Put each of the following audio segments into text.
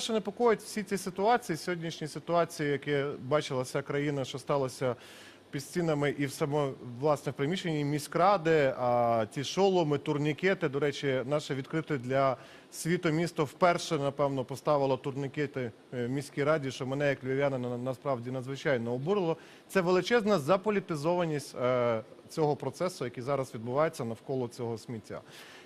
Що непокоїть всі ці ситуації, сьогоднішні ситуації, які бачила вся країна, що сталося під стінами і в само власне в приміщенні міськради, а ті шоломи, турнікети. До речі, наше відкрите для світу місто вперше, напевно, поставило турнікети е, в міській раді, що мене як львів'янина на- насправді надзвичайно обурило. Це величезна заполітизованість е, цього процесу, який зараз відбувається навколо цього сміття.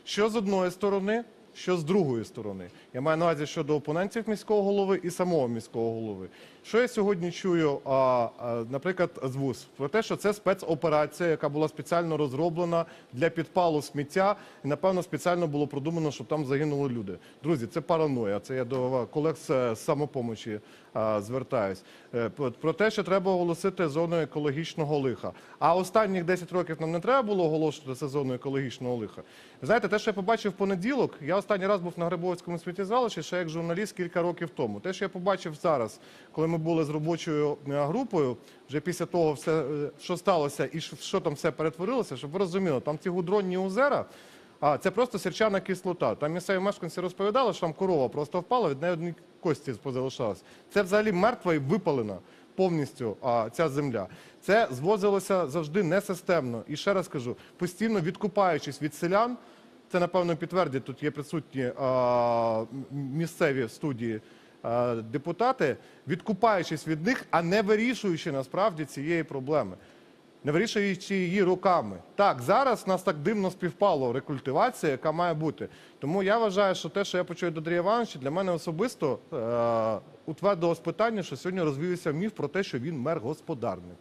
Що з одної сторони, що з другої сторони. Я маю на увазі щодо опонентів міського голови і самого міського голови. Що я сьогодні чую, а, а, наприклад, з ВУЗ? Про те, що це спецоперація, яка була спеціально розроблена для підпалу сміття, і напевно спеціально було продумано, щоб там загинули люди. Друзі, це параноя. Це я до колег з е, самопомочі а, звертаюсь. Е, Про те, що треба оголосити зону екологічного лиха. А останніх 10 років нам не треба було оголошувати це зону екологічного лиха. Знаєте, те, що я побачив в понеділок, я останній раз був на Грибовицькому сміттєзвалищі ще як журналіст кілька років тому. Те, що я побачив зараз, коли ми були з робочою е, групою, вже після того, все, е, що сталося і що- там все перетворилося, щоб ви розуміли, там ті гудронні озера. А це просто сірчана кислота. Там місцеві мешканці розповідали, що там корова просто впала, від неї одні кості позалишалось. Це взагалі мертва і випалена повністю а, ця земля. Це звозилося завжди несистемно. І ще раз кажу, постійно відкупаючись від селян, це напевно підтвердять. Тут є присутні а, місцеві студії а, депутати, відкупаючись від них, а не вирішуючи насправді цієї проблеми не вирішуючи її руками. Так, зараз нас так дивно співпало рекультивація, яка має бути. Тому я вважаю, що те, що я почую до Андрія Івановича, для мене особисто е- утвердилось питання, що сьогодні розвівся міф про те, що він мер господарник.